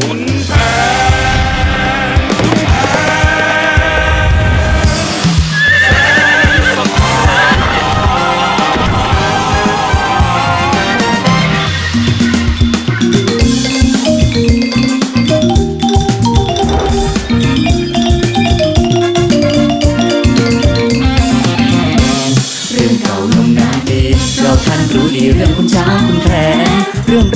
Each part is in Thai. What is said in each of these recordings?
คุ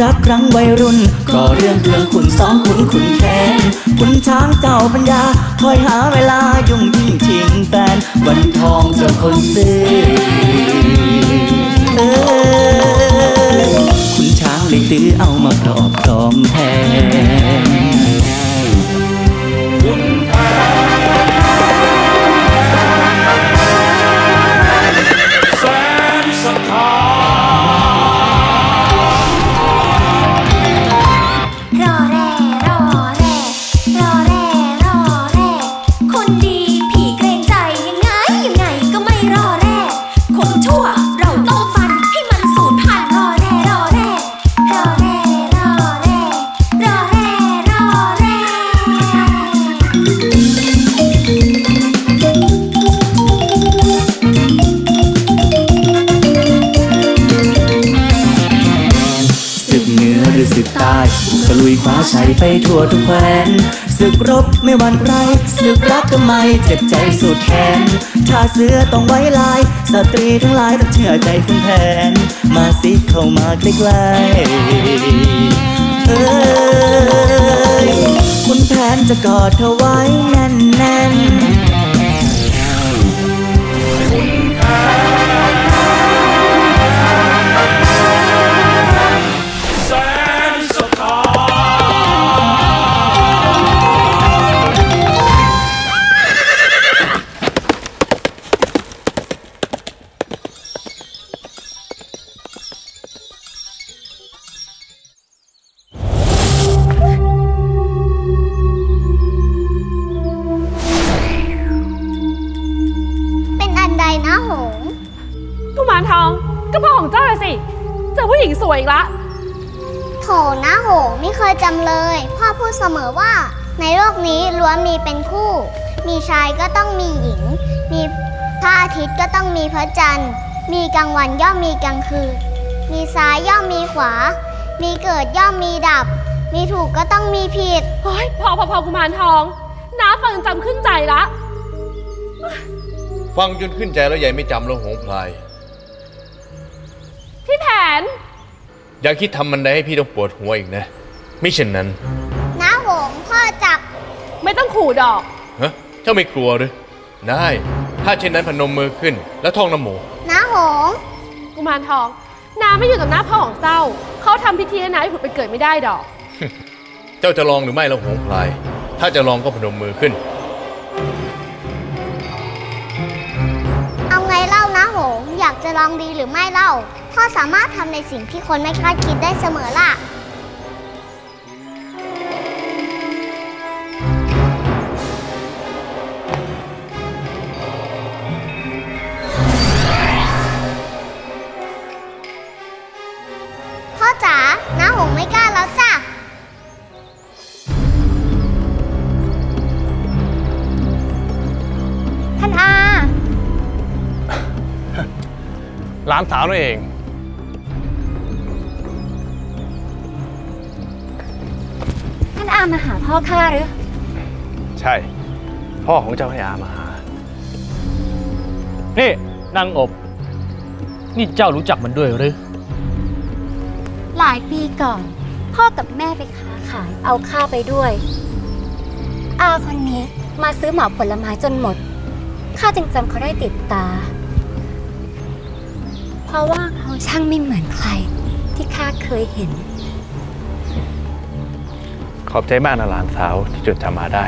รักครั้งวัยรุ่น ก็เรื่องเรื่องคุณสองคุณคุณแค้นคุณช้างเจ้าปัญญา คอยหาเวลายุ่งยิ่งชิงแฟน วันทองเจะคนซื้อเออคุณช้างเลยตื้อเอามาครอบครองแทน ไปทั่วทุกแคว้นศึกรบไม่หวั่นไรศึกรักก็ไม่เจ็บใจสุดแขนถ้าเสือต้องไว้ลาย สตรีทั้งหลายต้องเชื่อใจคุณแผน มาสิเข้ามาใกล้ๆเอ้ยคุณแผนจะกอดเธอไว้แน่นๆ ญิงสวยอีกละ โถนะหงส์ไม่เคยจำเลย พ่อพูดเสมอว่า ในโลกนี้ล้วนมีเป็นคู่ มีชายก็ต้องมีหญิง มีพระอาทิตย์ก็ต้องมีพระจันทร์ มีกลางวันย่อมมีกลางคืน มีซ้ายย่อมมีขวา มีเกิดย่อมมีดับ มีถูกก็ต้องมีผิดเฮ้ยพอพอพอกุมารทอง น้าฟังจำขึ้นใจละ ฟังจนขึ้นใจแล้วยายไม่จำแล้วหงพลาย พี่แผน อย่าคิดทำมันใดให้พี่ต้องปวดหัวอีกนะ ไม่เช่นนั้นนะหงส์พ่อจับ ไม่ต้องขู่ดอก ฮะเจ้าไม่กลัวหรือ ได้ ถ้าเช่นนั้นพนมมือขึ้น แล้วท่องนโมนะหงส์กุมารทองน้าไม่อยู่กับน้าพ่อของเจ้า เขาทำพิธีให้น้าให้ผุดไปเกิดไม่ได้ดอก เจ้าจะลองหรือไม่แล้วหงพลาย ถ้าจะลองก็พนมมือขึ้น เอาไงเล่านะหงส์อยากจะลองดีหรือไม่เล่า พ่อสามารถทำในสิ่งที่คนไม่คาดคิดได้เสมอล่ะ พ่อจ๋าน้าหงไม่กล้าแล้วจ้ะ ท่านอา หลานสาวนั่นเองานอามาหาพ่อข้าหรือ ใช่ พ่อของเจ้าให้อามาหา นี่นางอบ นี่เจ้ารู้จักมันด้วยหรือ หลายปีก่อน พ่อกับแม่ไปค้าขายเอาข้าไปด้วย อาคนนี้มาซื้อเหมาผลไม้จนหมด ข้าจึงจำเขาได้ติดตา เพราะว่าเขาช่างไม่เหมือนใครที่ข้าเคยเห็น ขอบใจมากนะหลานสาวที่จดจำมาได้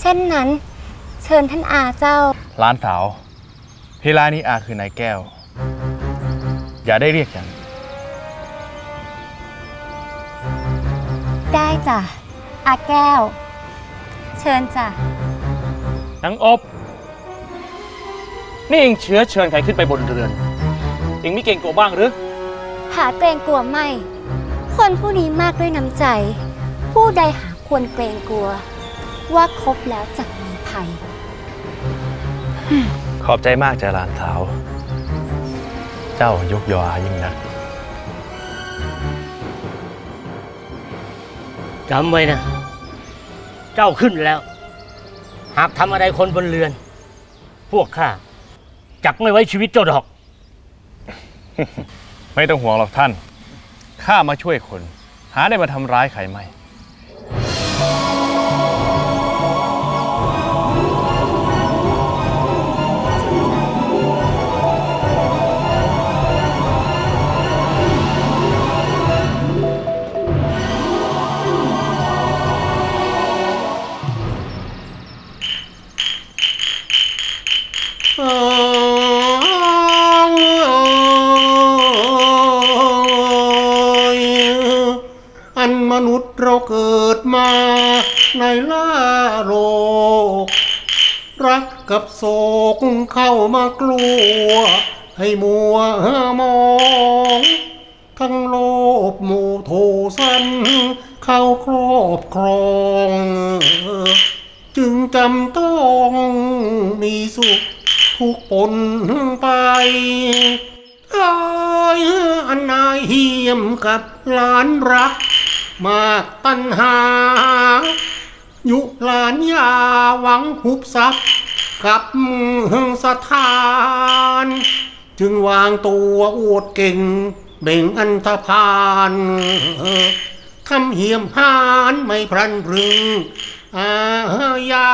เช่นนั้น เชิญท่านอาเจ้า หลานสาวเวลานี้อาคือนายแก้ว อย่าได้เรียกอย่างได้จ้ะอาแก้ว เชิญจ้ะนางอบ นี่เองเชื้อเชิญใครขึ้นไปบนเรือน เองไม่เก่งกว่าบ้างหรือ หาเกรงกลัวไม่ คนผู้นี้มากด้วยน้ำใจ ผู้ใดหาควรเกรงกลัว ว่าคบแล้วจะมีภัย ขอบใจมากจ้ะหลานสาว เจ้ายกยอยิ่งนักจำไว้นะ เจ้าขึ้นแล้ว หากทำอะไรคนบนเรือน พวกข้าจักไม่ไว้ชีวิตเจ้าดอก ไม่ต้องห่วงหรอกท่าน ข้ามาช่วยคน หาได้มาทำร้ายใครไม่ กับโศกเข้ามากลัว ให้มัวมอง ทั้งโลภโมโทสันเข้าครอบครอง จึงจำต้องมีสุขทุกปนไปเอ้ยอันนายเหียมกับหลานรัก มากปัญหา ยุหลานยาหวังหุบทรัพย์ กับสถาน จึงวางตัวอวดเก่งเบ่งอันธพาลทำเหี่ยมหานไม่พลันพรึงอาญา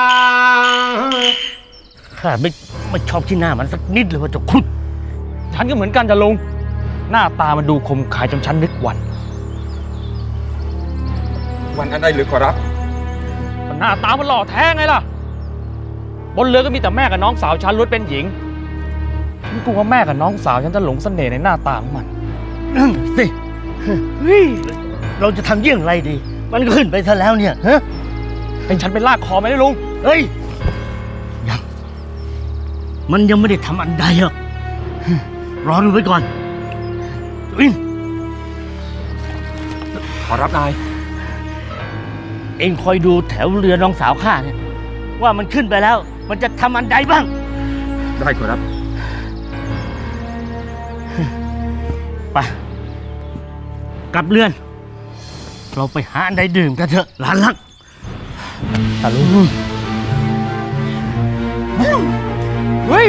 ข้าไม่ไม่ชอบที่หน้ามันสักนิดเลยว่าเจ้าคุณฉันก็เหมือนกันจะลง หน้าตามันดูคมขายจนฉันนึกหวัน วันอันใดหรือขอรับก็หน้าตามันหล่อแท้ไงล่ะ บนเรือก็มีแต่แม่กับน้องสาวฉันล้วนเป็นหญิงฉันกลัวว่าแม่กับน้องสาวฉันจะหลงเสน่ห์ในหน้าตาของมัน นั่นสิเฮ้ยเราจะทำเยี่ยงไรดี มันก็ขึ้นไปซะแล้วเนี่ยฮะเป็นฉันเป็นลากคอไหมได้ลุง เฮ้ยยังมันยังไม่ได้ทำอันใดหรอกรอดูไว้ก่อนวินขอรับนาย เองคอยดูแถวเรือน้องสาวข้าเนี่ยว่ามันขึ้นไปแล้ว มันจะทำอันใดบ้าง ได้ขอรับ ไป กลับเรือน เราไปหาอันใดดื่มกันเถอะหลานรักตาลุงเฮ้ย